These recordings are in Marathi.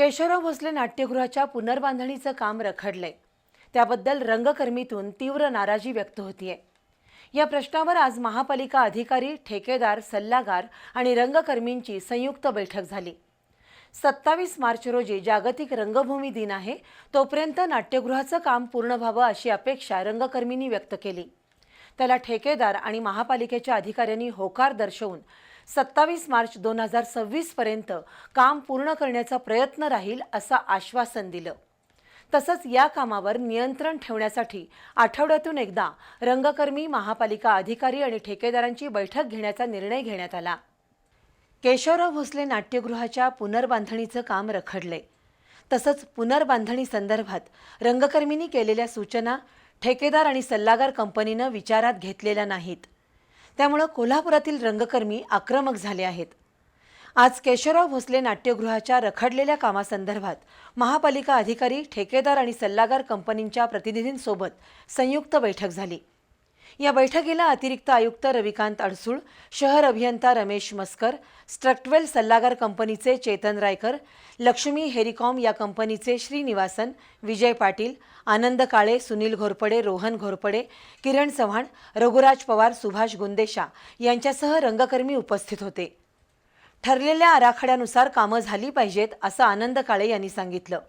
केशवराव भोसले नाट्यगृहाच्या पुनर्बांधणीचं काम रखडलंय. त्याबद्दल रंगकर्मीतून तीव्र नाराजी व्यक्त होतीये. या प्रश्नावर आज महापालिका अधिकारी ठेकेदार सल्लागार आणि रंगकर्मींची संयुक्त बैठक झाली. सत्तावीस मार्च रोजी जागतिक रंगभूमी दिन आहे तोपर्यंत नाट्यगृहाचं काम पूर्ण व्हावं अशी अपेक्षा रंगकर्मींनी व्यक्त केली. त्याला ठेकेदार आणि महापालिकेच्या अधिकाऱ्यांनी होकार दर्शवून सत्तावीस मार्च दोन हजार सव्वीसपर्यंत काम पूर्ण करण्याचा प्रयत्न राहील असं आश्वासन दिलं. तसंच या कामावर नियंत्रण ठेवण्यासाठी आठवड्यातून एकदा रंगकर्मी महापालिका अधिकारी आणि ठेकेदारांची बैठक घेण्याचा निर्णय घेण्यात आला. केशवराव भोसले नाट्यगृहाच्या पुनर्बांधणीचं काम रखडले. तसंच पुनर्बांधणी संदर्भात रंगकर्मींनी केलेल्या सूचना ठेकेदार आणि सल्लागार कंपनीनं विचारात घेतलेल्या नाहीत. त्यामुळं कोल्हापुरातील रंगकर्मी आक्रमक झाले आहेत. आज केशवराव भोसले नाट्यगृहाच्या रखडलेल्या कामासंदर्भात महापालिका अधिकारी ठेकेदार आणि सल्लागार कंपनींच्या प्रतिनिधींसोबत संयुक्त बैठक झाली. या बैठकीला अतिरिक्त आयुक्त रविकांत अडसूळ शहर अभियंता रमेश मस्कर स्ट्रक्टवेल सल्लागार कंपनीचे चेतन रायकर लक्ष्मी हेरिकॉम या कंपनीचे श्रीनिवासन विजय पाटील आनंद काळे सुनील घोरपडे रोहन घोरपडे किरण चव्हाण रघुराज पवार सुभाष गुंदेशा यांच्यासह रंगकर्मी उपस्थित होते. ठरलेल्या आराखड्यानुसार कामं झाली पाहिजेत असं आनंद काळे यांनी सांगितलं.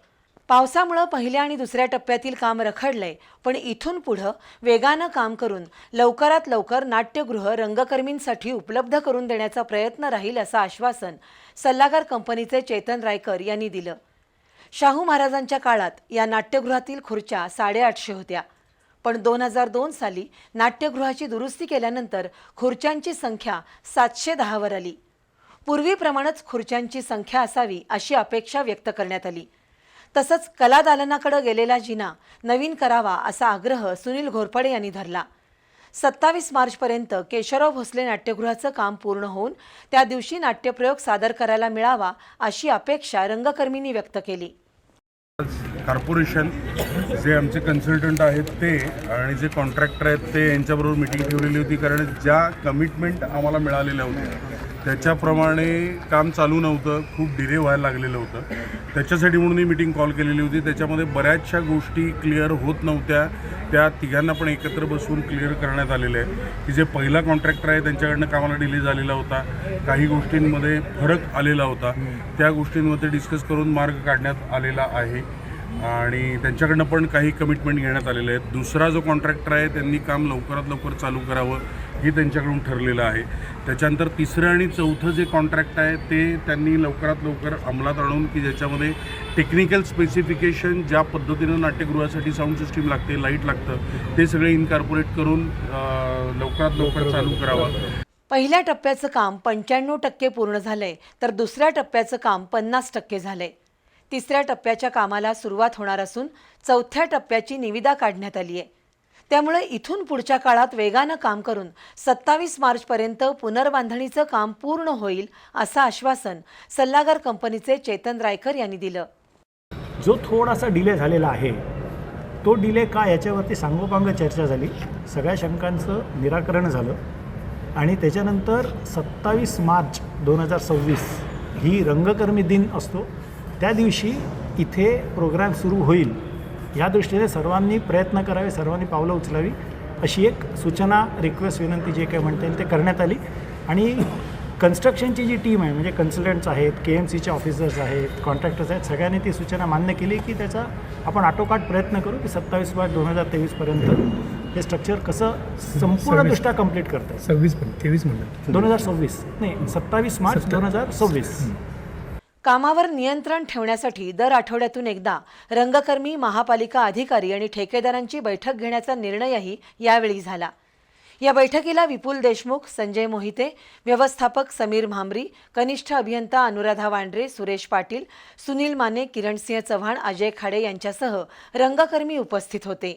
पावसामुळं पहिल्या आणि दुसऱ्या टप्प्यातील काम रखडलंय पण इथून पुढं वेगानं काम करून लवकरात लवकर नाट्यगृह रंगकर्मींसाठी उपलब्ध करून देण्याचा प्रयत्न राहील असं आश्वासन सल्लागार कंपनीचे चेतन रायकर यांनी दिलं. शाहू महाराजांच्या काळात या नाट्यगृहातील खुर्च्या साडेआठशे होत्या. पण दोन हजार दोन साली नाट्यगृहाची दुरुस्ती केल्यानंतर खुर्च्यांची संख्या सातशे दहावर आली. पूर्वीप्रमाणेच खुर्च्यांची संख्या असावी अशी अपेक्षा व्यक्त करण्यात आली. तसंच कलादालनाकडं गेलेला जिना नवीन करावा असा आग्रह सुनील घोरपडे यांनी धरला. सत्तावीस मार्चपर्यंत केशवराव भोसले नाट्यगृहाचं काम पूर्ण होऊन त्या दिवशी नाट्यप्रयोग सादर करायला मिळावा अशी अपेक्षा रंगकर्मींनी व्यक्त केली. कॉर्पोरेशन जे आमचे कन्सल्टंट आहेत ते आणि जे कॉन्ट्रॅक्टर आहेत ते यांच्याबरोबर मिटिंग ठेवलेली होती. कारण ज्या कमिटमेंट आम्हाला मिळालेल्या होत्या त्याच्याप्रमाणे काम चालू नव्हतं खूप डिले व्हायला लागलेलं होतं. त्याच्यासाठी म्हणून ही मिटिंग कॉल केलेली होती. त्याच्यामध्ये बऱ्याचशा गोष्टी क्लिअर होत नव्हत्या. त्या तिघांना पण एकत्र बसून क्लिअर करण्यात आलेलं आहे. की जे पहिला कॉन्ट्रॅक्टर आहे त्यांच्याकडनं कामाला डिले झालेला होता. काही गोष्टींमध्ये फरक आलेला होता. त्या गोष्टींमध्ये डिस्कस करून मार्ग काढण्यात आलेला आहे. आणि त्यांच्याकडनं पण काही कमिटमेंट घेण्यात आलेले आहेत. दुसरा जो कॉन्ट्रॅक्टर आहे त्यांनी काम लवकरात लवकर चालू करावं. हे त्यांच्याकडून ठरलेलं आहे. त्याच्यानंतर तिसरं आणि चौथं जे कॉन्ट्रॅक्ट आहे ते त्यांनी लवकरात लवकर अंमलात आणून की ज्याच्यामध्ये टेक्निकल स्पेसिफिकेशन ज्या पद्धतीनं नाट्यगृहासाठी साऊंड सिस्टीम लागते लाइट लागतं ते सगळे इनकॉर्पोरेट करून लवकरात लवकर चालू करावं. पहिल्या टप्प्याचं काम पंच्याण्णव टक्के पूर्ण झालंय तर दुसऱ्या टप्प्याचं काम पन्नास टक्के झालंय. तिसऱ्या टप्प्याच्या कामाला सुरुवात होणार असून चौथ्या टप्प्याची निविदा काढण्यात आली आहे त्यामुळे इथून पुढच्या काळात वेगानं काम करून सत्तावीस मार्चपर्यंत पुनर्बांधणीचं काम पूर्ण होईल असं आश्वासन सल्लागार कंपनीचे चेतन रायकर यांनी दिलं. जो थोडासा डिले झालेला आहे तो डिले का याच्यावरती सांगोपांग चर्चा झाली? सगळ्या शंकांचं निराकरण झालं. आणि त्याच्यानंतर सत्तावीस मार्च दोन हजार सव्वीस ही रंगकर्मी दिन असतो. त्या दिवशी इथे प्रोग्राम सुरू होईल. या दृष्टीने सर्वांनी प्रयत्न करावे सर्वांनी पावलं उचलावी अशी एक सूचना रिक्वेस्ट विनंती जे काही म्हणता येईल ते करण्यात आली. आणि कन्स्ट्रक्शनची जी टीम आहे म्हणजे कन्सल्टंट्स आहेत के एम सीचे ऑफिसर्स आहेत कॉन्ट्रॅक्टर्स आहेत सगळ्यांनी ती सूचना मान्य केली की त्याचा आपण आटोकाट प्रयत्न करू की सत्तावीस मार्च दोन हजार तेवीसपर्यंत हे स्ट्रक्चर कसं संपूर्णदृष्ट्या कंप्लीट करता सव्वीस पण तेवीस म्हणलं. दोन हजार सव्वीस. नाही सत्तावीस मार्च दोन हजार सव्वीस. कामावर नियंत्रण ठेवण्यासाठी दर आठवड्यातून एकदा रंगकर्मी महापालिका अधिकारी आणि ठेकेदारांची बैठक घेण्याचा निर्णयही यावेळी झाला. या बैठकीला विपुल देशमुख संजय मोहिते व्यवस्थापक समीर भांबरी कनिष्ठ अभियंता अनुराधा वांड्रे सुरेश पाटील सुनील माने किरणसिंह चव्हाण अजय खाडे यांच्यासह रंगकर्मी उपस्थित होते.